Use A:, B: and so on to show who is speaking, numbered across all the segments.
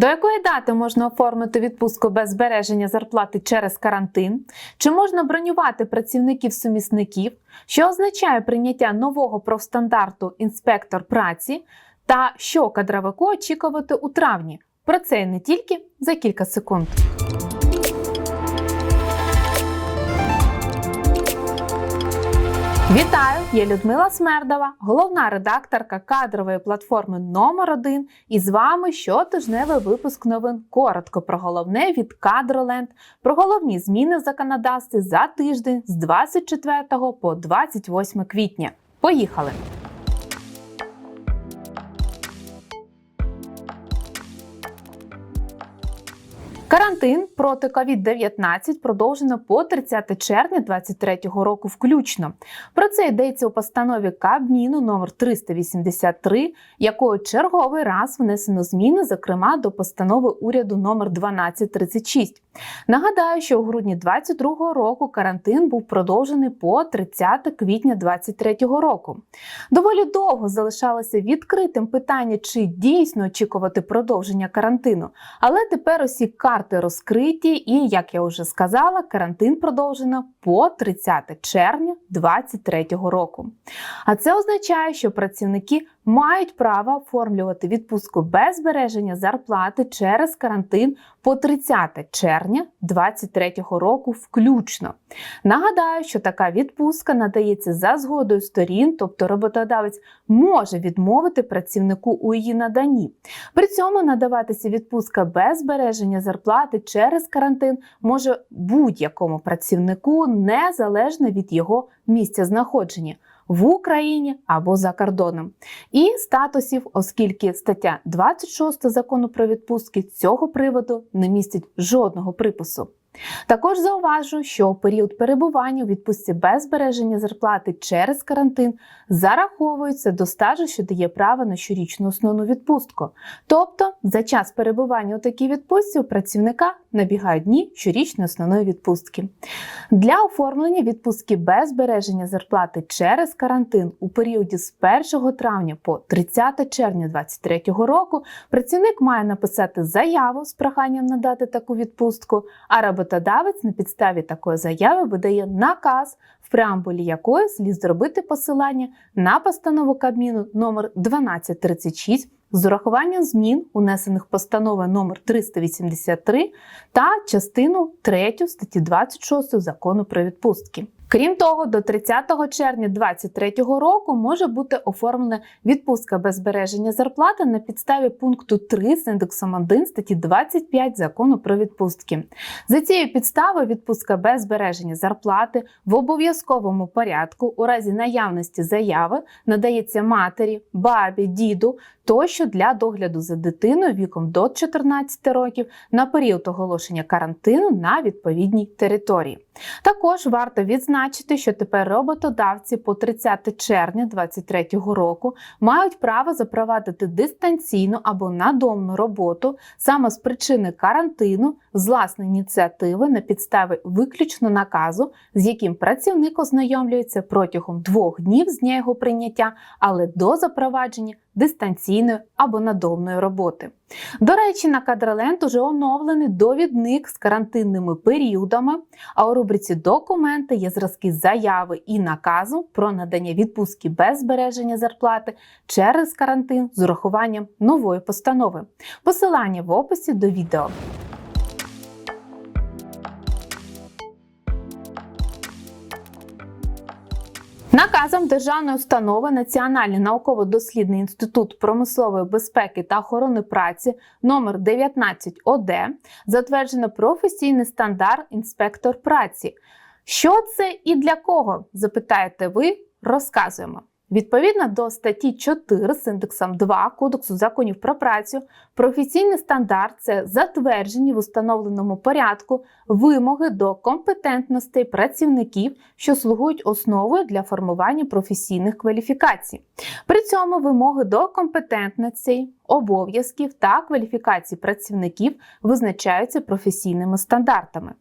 A: До якої дати можна оформити відпустку без збереження зарплати через карантин? Чи можна бронювати працівників-сумісників? Що означає прийняття нового профстандарту інспектор праці? Та що кадровику очікувати у травні? Про це і не тільки за кілька секунд. Вітаю! Я Людмила Смердова, головна редакторка кадрової платформи номер 1 І з вами щотижневий випуск новин. Коротко про головне від Кадроленд, про головні зміни в законодавстві за тиждень з 24 по 28 квітня. Поїхали! Карантин проти COVID-19 продовжено по 30 червня 2023 року включно. Про це йдеться у постанові Кабміну номер 383, якою черговий раз внесено зміни, зокрема до постанови уряду номер 1236. Нагадаю, що у грудні 2022 року карантин був продовжений по 30 квітня 2023 року. Доволі довго залишалося відкритим питання, чи дійсно очікувати продовження карантину, але тепер усі карти розкриті, і як я вже сказала, карантин продовжено по 30 червня 2023 року. А це означає, що працівники мають право оформлювати відпустку без збереження зарплати через карантин по 30 червня 2023 року включно. Нагадаю, що така відпустка надається за згодою сторін, тобто роботодавець може відмовити працівнику у її наданні. При цьому надаватися відпустка без збереження зарплати через карантин може будь-якому працівнику незалежно від його місця знаходження в Україні або за кордоном, і статусів, оскільки стаття 26 закону про відпустки цього приводу не містить жодного припису. Також зауважу, що період перебування у відпустці без збереження зарплати через карантин зараховується до стажу, що дає право на щорічну основну відпустку. Тобто, за час перебування у такій відпустці у працівника набігають дні щорічної основної відпустки. Для оформлення відпустки без збереження зарплати через карантин у періоді з 1 травня по 30 червня 2023 року працівник має написати заяву з проханням надати таку відпустку, а роботодавець на підставі такої заяви видає наказ, в преамбулі якої слід зробити посилання на постанову Кабміну номер 1236 з урахуванням змін, унесених постановою номер 383 та частину 3 статті 26 закону про відпустки. Крім того, до 30 червня 2023 року може бути оформлена відпустка без збереження зарплати на підставі пункту 3 з індексом 1 статті 25 закону про відпустки. За цією підставою відпустка без збереження зарплати в обов'язковому порядку у разі наявності заяви надається матері, бабі, діду тощо для догляду за дитиною віком до 14 років на період оголошення карантину на відповідній території. Також варто відзначити, що тепер роботодавці по 30 червня 2023 року мають право запровадити дистанційну або надомну роботу саме з причини карантину з власної ініціативи на підставі виключно наказу, з яким працівник ознайомлюється протягом двох днів з дня його прийняття, але до запровадження дистанційної або надомної роботи. До речі, на Кадроленд уже оновлений довідник з карантинними періодами, а у рубриці Документи є зразки заяви і наказу про надання відпустки без збереження зарплати через карантин з урахуванням нової постанови. Посилання в описі до відео. Наказом державної установи Національний науково-дослідний інститут промислової безпеки та охорони праці номер 19 ОД затверджено професійний стандарт інспектор праці. Що це і для кого? Запитаєте ви? Розказуємо. Відповідно до статті 4 з індексом 2 Кодексу законів про працю, професійний стандарт це затверджені в установленому порядку вимоги до компетентностей працівників, що слугують основою для формування професійних кваліфікацій. При цьому вимоги до компетентностей, обов'язків та кваліфікацій працівників визначаються професійними стандартами.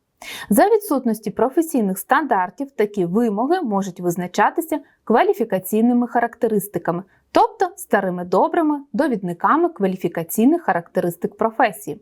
A: За відсутності професійних стандартів такі вимоги можуть визначатися кваліфікаційними характеристиками, тобто старими добрими довідниками кваліфікаційних характеристик професії.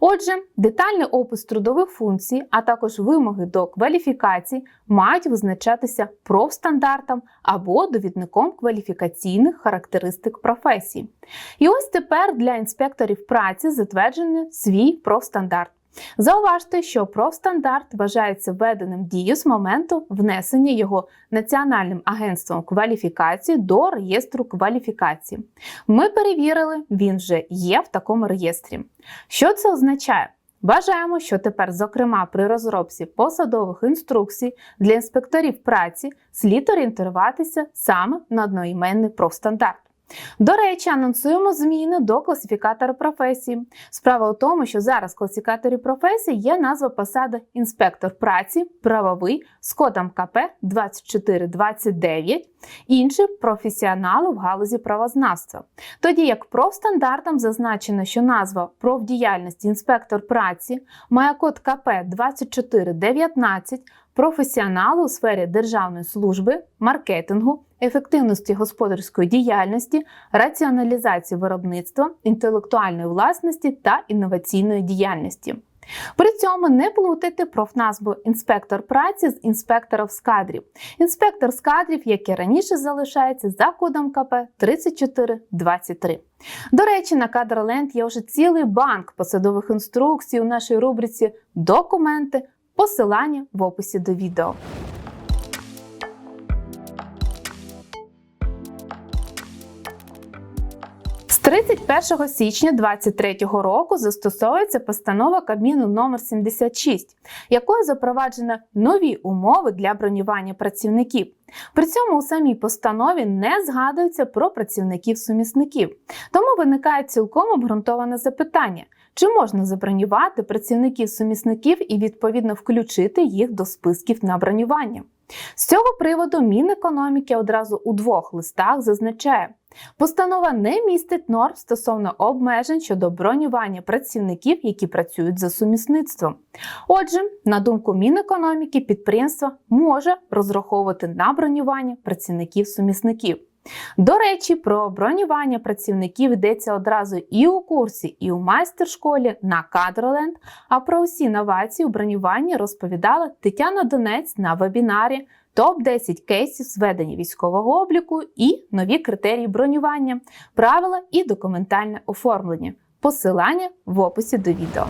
A: Отже, детальний опис трудових функцій, а також вимоги до кваліфікацій мають визначатися профстандартом або довідником кваліфікаційних характеристик професії. І ось тепер для інспекторів праці затверджений свій профстандарт. Зауважте, що профстандарт вважається введеним в дію з моменту внесення його Національним агентством кваліфікації до реєстру кваліфікації. Ми перевірили, він вже є в такому реєстрі. Що це означає? Вважаємо, що тепер, зокрема, при розробці посадових інструкцій для інспекторів праці слід орієнтуватися саме на одноіменний профстандарт. До речі, анонсуємо зміни до класифікатора професії. Справа у тому, що зараз в класифікаторі професії є назва посади інспектор праці, правовий з кодом КП 2429, інші професіонали в галузі правознавства. Тоді як профстандартам зазначено, що назва профдіяльності інспектор праці має код КП 2419 професіонали у сфері державної служби, маркетингу, ефективності господарської діяльності, раціоналізації виробництва, інтелектуальної власності та інноваційної діяльності. При цьому не плутайте профназву інспектор праці з інспектором з кадрів. Інспектор з кадрів, як і раніше залишається за кодом КП 3423. До речі, на Кадроленд є вже цілий банк посадових інструкцій у нашій рубриці Документи. Посилання в описі до відео. З 31 січня 2023 року застосовується постанова Кабміну номер 76, якою запроваджено нові умови для бронювання працівників. При цьому у самій постанові не згадується про працівників-сумісників. Тому виникає цілком обґрунтоване запитання: чи можна забронювати працівників-сумісників і відповідно включити їх до списків на бронювання? З цього приводу Мінекономіки одразу у двох листах зазначає, постанова не містить норм стосовно обмежень щодо бронювання працівників, які працюють за сумісництвом. Отже, на думку Мінекономіки, підприємство може розраховувати на бронювання працівників-сумісників. До речі, про бронювання працівників йдеться одразу і у курсі, і у майстер-школі на Кадроленд. А про усі новації у бронюванні розповідала Тетяна Донець на вебінарі топ-10 кейсів зведення військового обліку і нові критерії бронювання, правила і документальне оформлення. Посилання в описі до відео.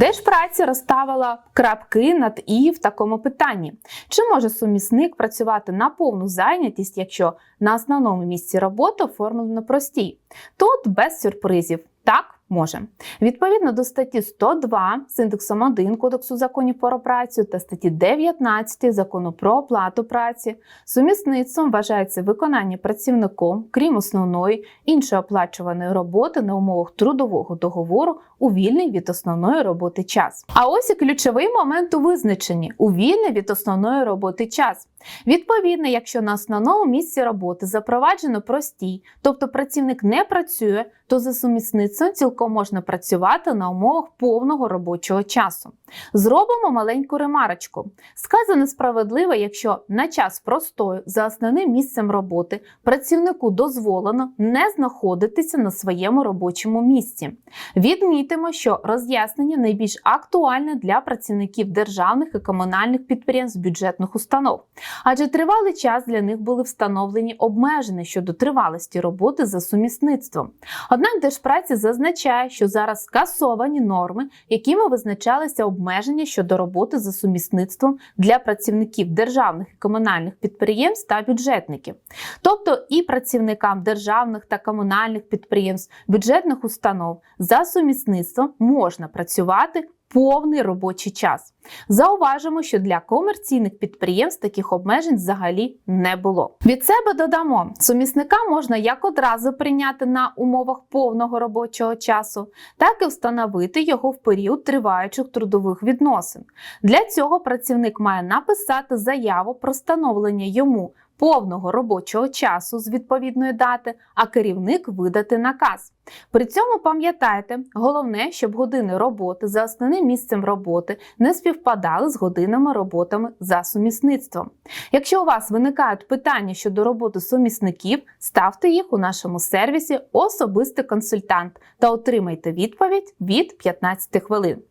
A: Держпраця розставила крапки над і в такому питанні: чи може сумісник працювати на повну зайнятість, якщо на основному місці роботи оформлено простій? Тут без сюрпризів. Так, може. Відповідно до статті 102 з індексом 1 Кодексу законів про працю та статті 19 закону про оплату праці, сумісництвом вважається виконання працівником, крім основної, іншої оплачуваної роботи на умовах трудового договору у вільний від основної роботи час. А ось і ключовий момент у визначенні у вільний від основної роботи час. Відповідно, якщо на основному місці роботи запроваджено простій, тобто працівник не працює, то за сумісництвом цілком можна працювати на умовах повного робочого часу. Зробимо маленьку ремарочку. Сказано справедливо, якщо на час простою за основним місцем роботи працівнику дозволено не знаходитися на своєму робочому місці. Відмітимо, що роз'яснення найбільш актуальне для працівників державних і комунальних підприємств бюджетних установ адже тривалий час для них були встановлені обмеження щодо тривалості роботи за сумісництвом. Однак Держпраці зазначає, що зараз скасовані норми, якими визначалися обмеження щодо роботи за сумісництвом для працівників державних і комунальних підприємств та бюджетників. Тобто і працівникам державних та комунальних підприємств, бюджетних установ за сумісництвом можна працювати повний робочий час. Зауважимо, що для комерційних підприємств таких обмежень взагалі не було. Від себе додамо, сумісника можна як одразу прийняти на умовах повного робочого часу, так і встановити його в період триваючих трудових відносин. Для цього працівник має написати заяву про встановлення йому повного робочого часу з відповідної дати, а керівник видати наказ. При цьому пам'ятайте, головне, щоб години роботи за основним місцем роботи не співпадали з годинами роботами за сумісництвом. Якщо у вас виникають питання щодо роботи сумісників, ставте їх у нашому сервісі Особистий консультант та отримайте відповідь від 15 хвилин.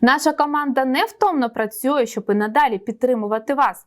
A: Наша команда невтомно працює, щоб і надалі підтримувати вас,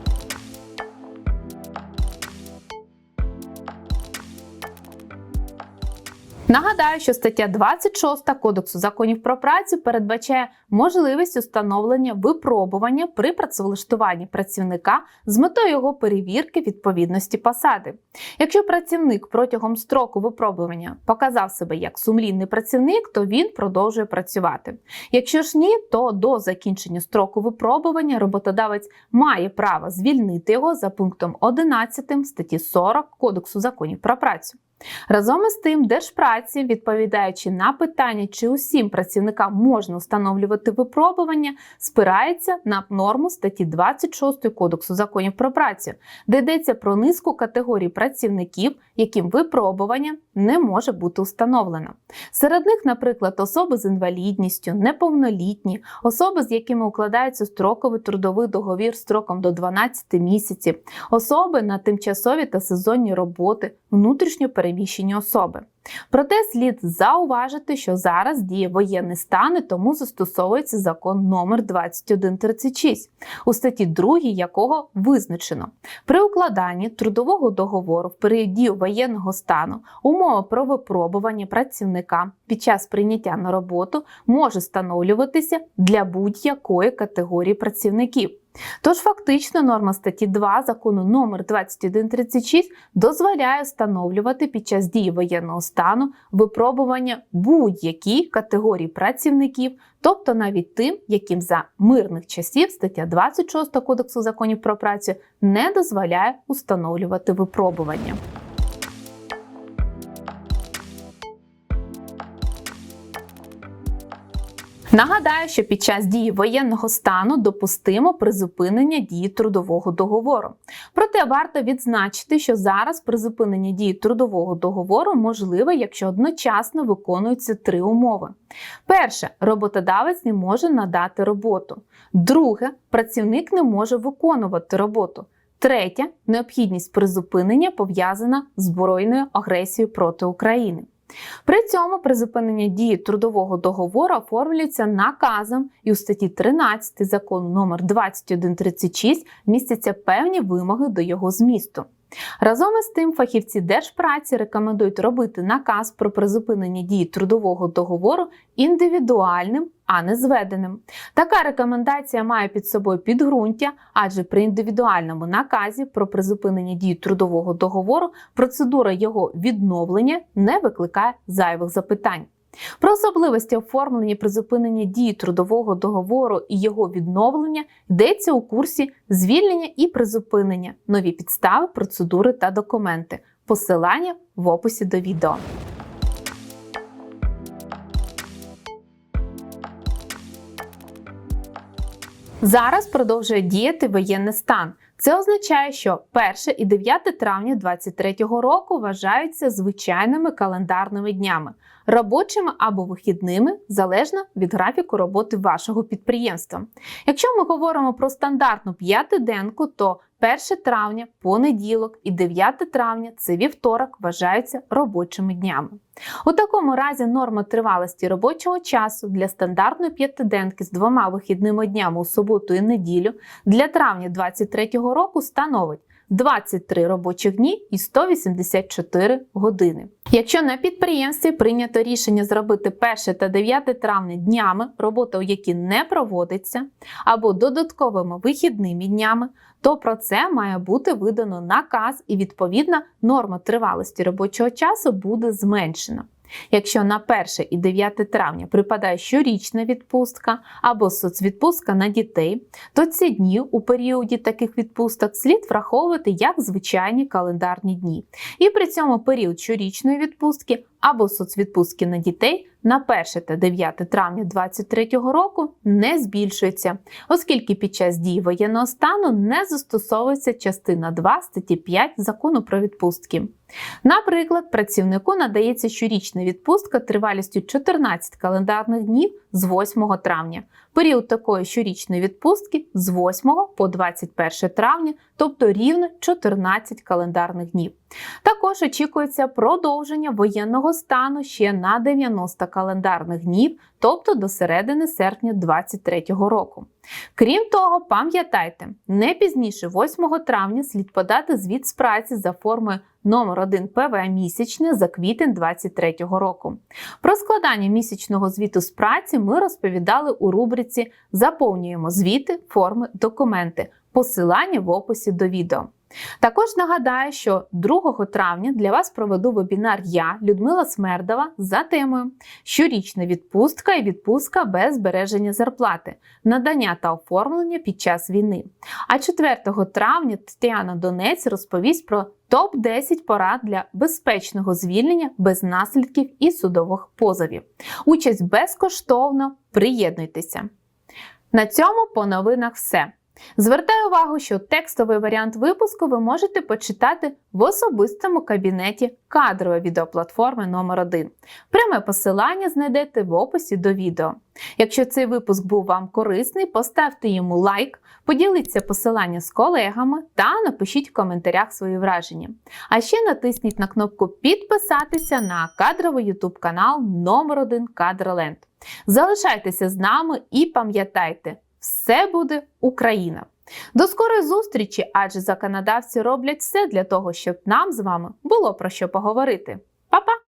A: Нагадаю, що стаття 26 Кодексу законів про працю передбачає можливість установлення випробування при працевлаштуванні працівника з метою його перевірки відповідності посади. Якщо працівник протягом строку випробування показав себе як сумлінний працівник, то він продовжує працювати. Якщо ж ні, то до закінчення строку випробування роботодавець має право звільнити його за пунктом 11 статті 40 Кодексу законів про працю. Разом із тим, Держпраці, відповідаючи на питання, чи усім працівникам можна встановлювати випробування, спирається на норму статті 26 Кодексу законів про працю, де йдеться про низку категорій працівників, яким випробування не може бути установлено. Серед них, наприклад, особи з інвалідністю, неповнолітні, особи, з якими укладається строковий трудовий договір строком до 12 місяців, особи на тимчасові та сезонні роботи, внутрішньо переміщені особи. Проте слід зауважити, що зараз діє воєнний стан, і тому застосовується закон номер 2136, у статті 2 якого визначено при укладанні трудового договору в період дії воєнного стану умова про випробування працівника під час прийняття на роботу може встановлюватися для будь-якої категорії працівників. Тож фактично норма статті 2 закону номер 2136 дозволяє встановлювати під час дії воєнного стану випробування будь-якій категорії працівників, тобто навіть тим, яким за мирних часів стаття 26 Кодексу законів про працю не дозволяє установлювати випробування. Нагадаю, що під час дії воєнного стану допустимо призупинення дії трудового договору. Проте варто відзначити, що зараз призупинення дії трудового договору можливе, якщо одночасно виконуються три умови. Перше, роботодавець не може надати роботу. Друге, працівник не може виконувати роботу. Третє необхідність призупинення пов'язана з збройною агресією проти України. При цьому призупинення дії трудового договору оформлюється наказом і у статті 13 закону номер 2136 містяться певні вимоги до його змісту. Разом із тим, фахівці держпраці рекомендують робити наказ про призупинення дії трудового договору індивідуальним, а не зведеним. Така рекомендація має під собою підґрунтя, адже при індивідуальному наказі про призупинення дії трудового договору процедура його відновлення не викликає зайвих запитань. Про особливості оформлення призупинення дії трудового договору і його відновлення йдеться у курсі звільнення і призупинення, нові підстави, процедури та документи. Посилання в описі до відео. Зараз продовжує діяти воєнний стан. Це означає, що 1 і 9 травня 2023 року вважаються звичайними календарними днями, робочими або вихідними, залежно від графіку роботи вашого підприємства. Якщо ми говоримо про стандартну п'ятиденку, то 1 травня, понеділок і 9 травня це вівторок вважаються робочими днями. У такому разі норма тривалості робочого часу для стандартної п'ятиденки з двома вихідними днями у суботу і неділю для травня 2023 року становить 23 робочих дні і 184 години. Якщо на підприємстві прийнято рішення зробити 1 та 9 травня днями, робота у які не проводиться, або додатковими вихідними днями, то про це має бути видано наказ і відповідна норма тривалості робочого часу буде зменшена. Якщо на 1 і 9 травня припадає щорічна відпустка або соцвідпустка на дітей, то ці дні у періоді таких відпусток слід враховувати як звичайні календарні дні. І при цьому період щорічної відпустки або соцвідпустки на дітей на 1 та 9 травня 2023 року не збільшується, оскільки під час дії воєнного стану не застосовується частина 2 статті 5 закону про відпустки. Наприклад, працівнику надається щорічна відпустка тривалістю 14 календарних днів з 8 травня. Період такої щорічної відпустки з 8 по 21 травня, тобто рівно 14 календарних днів. Також очікується продовження воєнного стану ще на 90 календарних днів, тобто до середини серпня 2023 року. Крім того, пам'ятайте, не пізніше 8 травня слід подати звіт з праці за формою номер 1 ПВ місячне за квітень 2023 року. Про складання місячного звіту з праці ми розповідали у рубриці Заповнюємо звіти, форми, документи. Посилання в описі до відео. Також нагадаю, що 2 травня для вас проведу вебінар я, Людмила Смердова, за темою щорічна відпустка і відпустка без збереження зарплати, надання та оформлення під час війни. А 4 травня Тетяна Донець розповість про топ-10 порад для безпечного звільнення без наслідків і судових позовів. Участь безкоштовно, приєднуйтеся. На цьому по новинах все. Звертаю увагу, що текстовий варіант випуску ви можете почитати в особистому кабінеті кадрової відеоплатформи номер 1 Пряме посилання знайдете в описі до відео. Якщо цей випуск був вам корисний, поставте йому лайк, поділіться посилання з колегами та напишіть в коментарях свої враження. А ще натисніть на кнопку підписатися на кадровий YouTube канал номер 1 Кадроленд. Залишайтеся з нами і пам'ятайте, все буде Україна! До скорої зустрічі, адже законодавці роблять все для того, щоб нам з вами було про що поговорити. Па-па!